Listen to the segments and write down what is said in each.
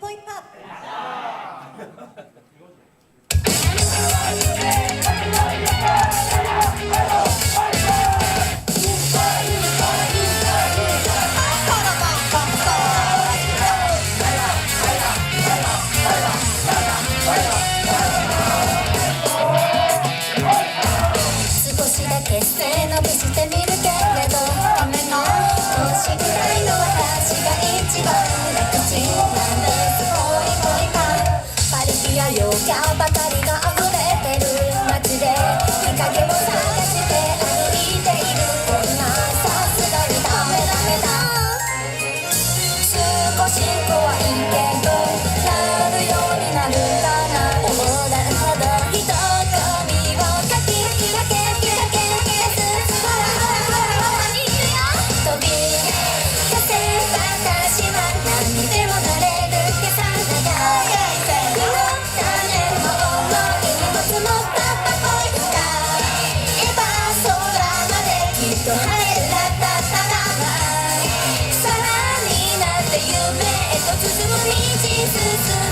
Koy Pop. Oh. 進む道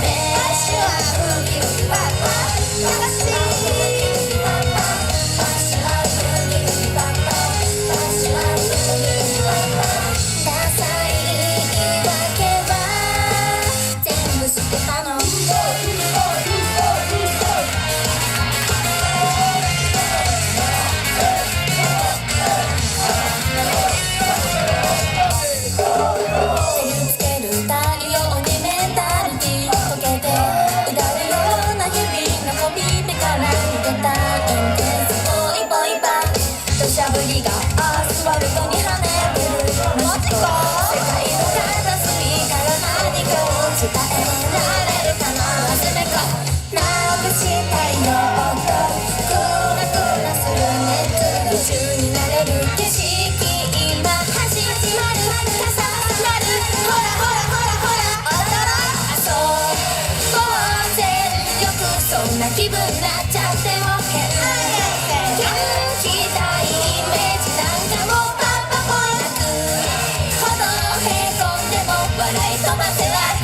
め。足は海を奪して eso va.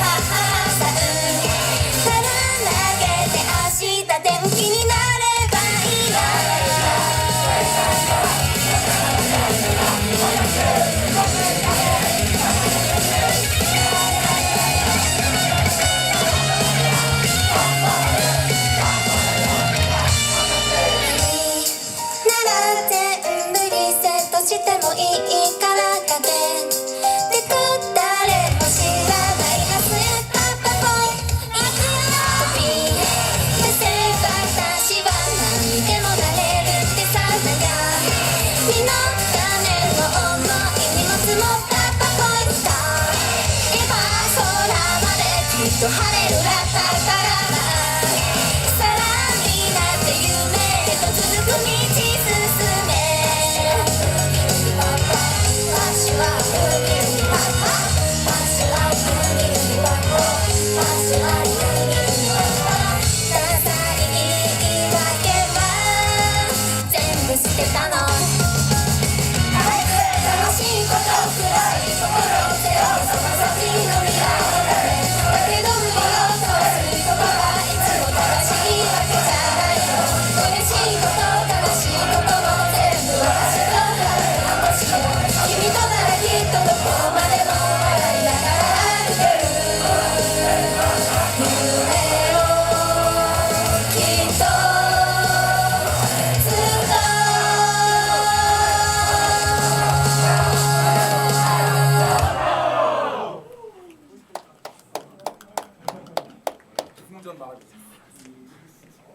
궁전 마라비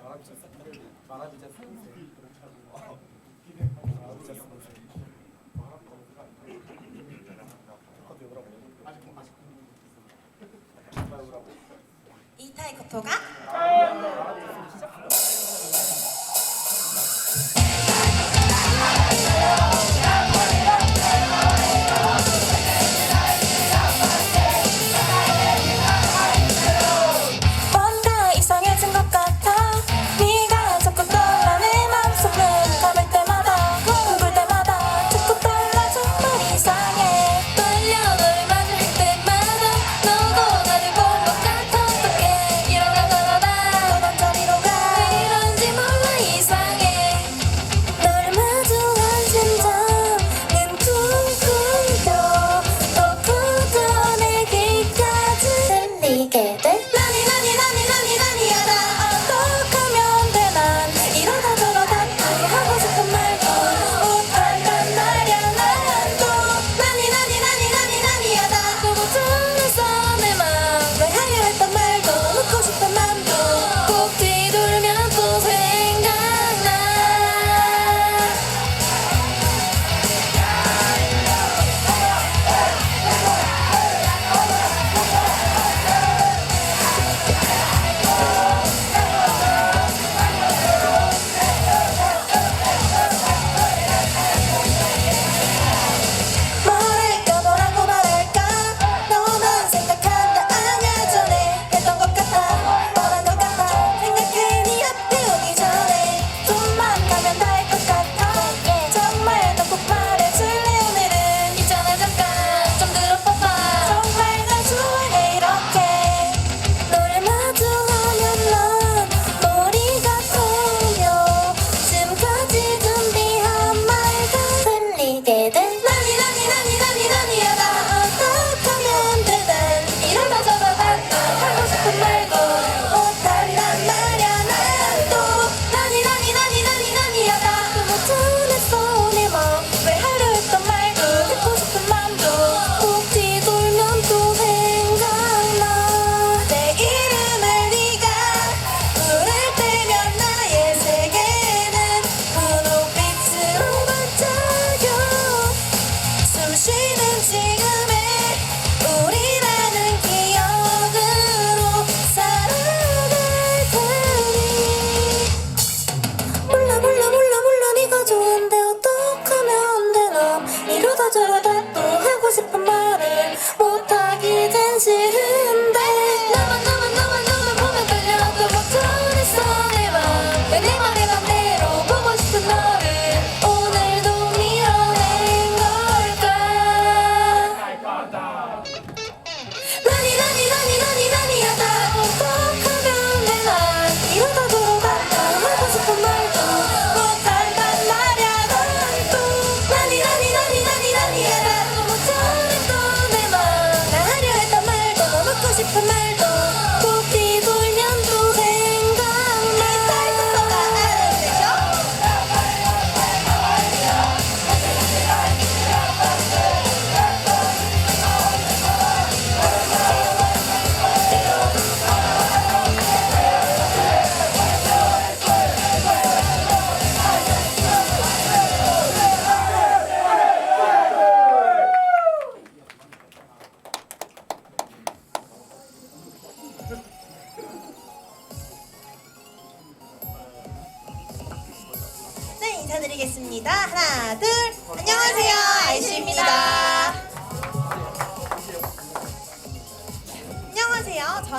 마라비자 마라비자 선생 마라비자 이타이 코토가?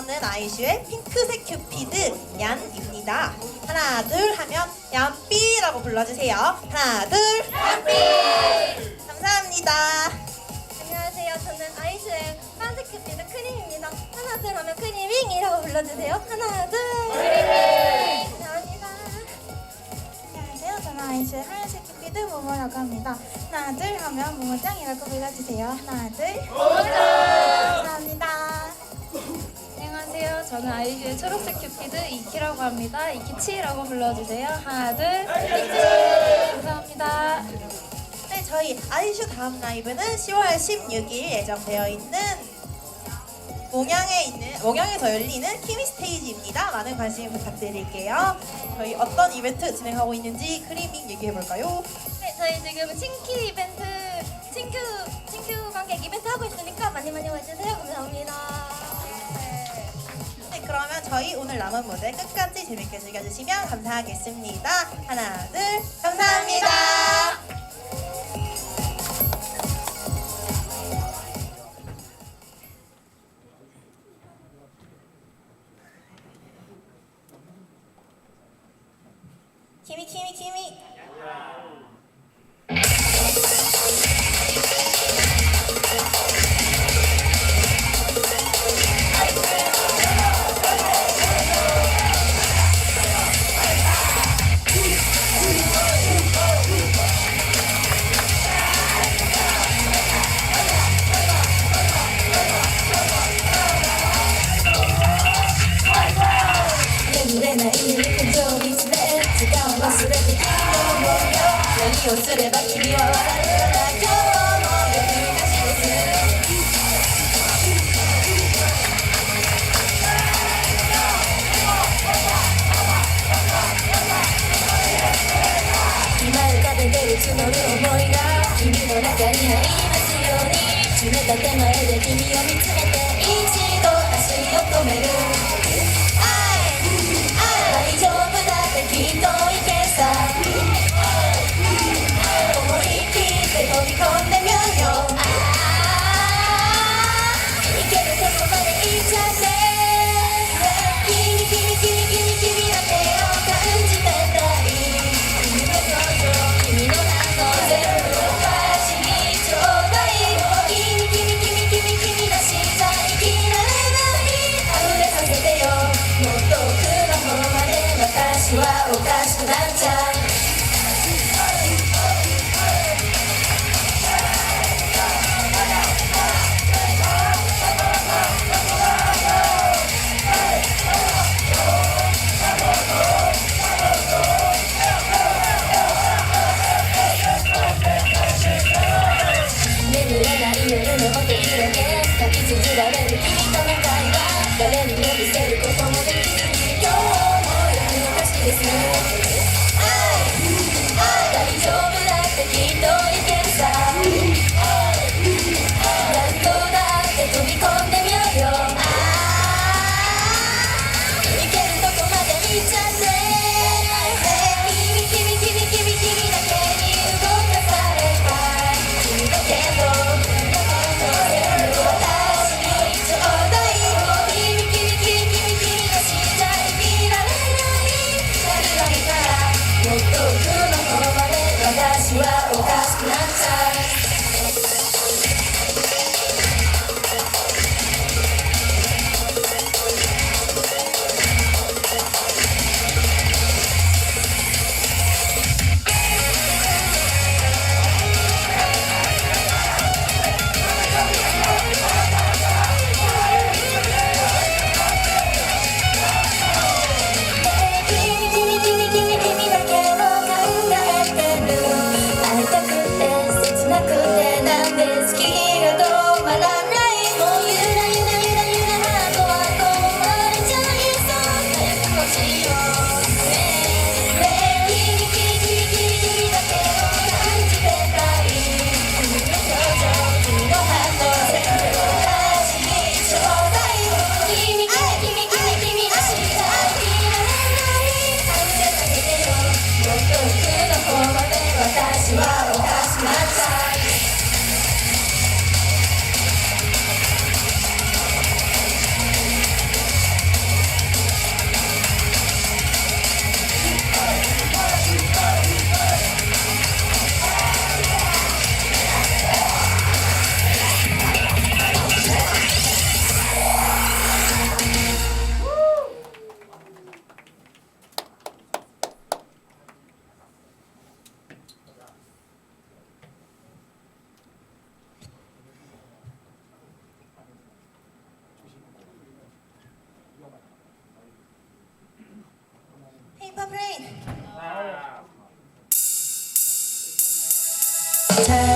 저는 아이슈의 핑크색 큐피드 얀입니다. 하나 둘 하면 얀삐라고 불러주세요. 하나 둘 얀삐 감사합니다. 안녕하세요. 저는 아이슈의 파란색 큐피드 크림입니다. 하나 둘 하면 크리밍이라고 불러주세요. 하나 둘 크리밍 감사합니다. 안녕하세요. 저는 아이슈의 하얀색 큐피드 모모라고 합니다. 하나 둘 하면 모모짱이라고 불러주세요. 하나 둘 모모짱 감사합니다. 저는 아이유의 초록색 큐피드 이키라고 합니다. 이키치라고 불러주세요. 하나, 둘, 이키! 감사합니다. 네, 저희 아이슈 다음 라이브는 10월 16일 예정되어 있는 몽양에 있는 몽양에서 열리는 키미 스테이지입니다. 많은 관심 부탁드릴게요. 저희 어떤 이벤트 진행하고 있는지 크리밍 얘기해 볼까요? 네, 저희 지금 친키 이벤트, 친큐, 친큐 관객 이벤트 하고 있으니까 많이 많이 와주세요. 저희 오늘 남은 무대 끝까지 재밌게 즐겨주시면 감사하겠습니다. 하나, 둘, 감사합니다. 키미 키미 키미 何をすれば君は笑うのだ今日も夜更かしです今浮かべてる募る想いが君の中にありますように。冷た手前で君を見つめ complete. เธอ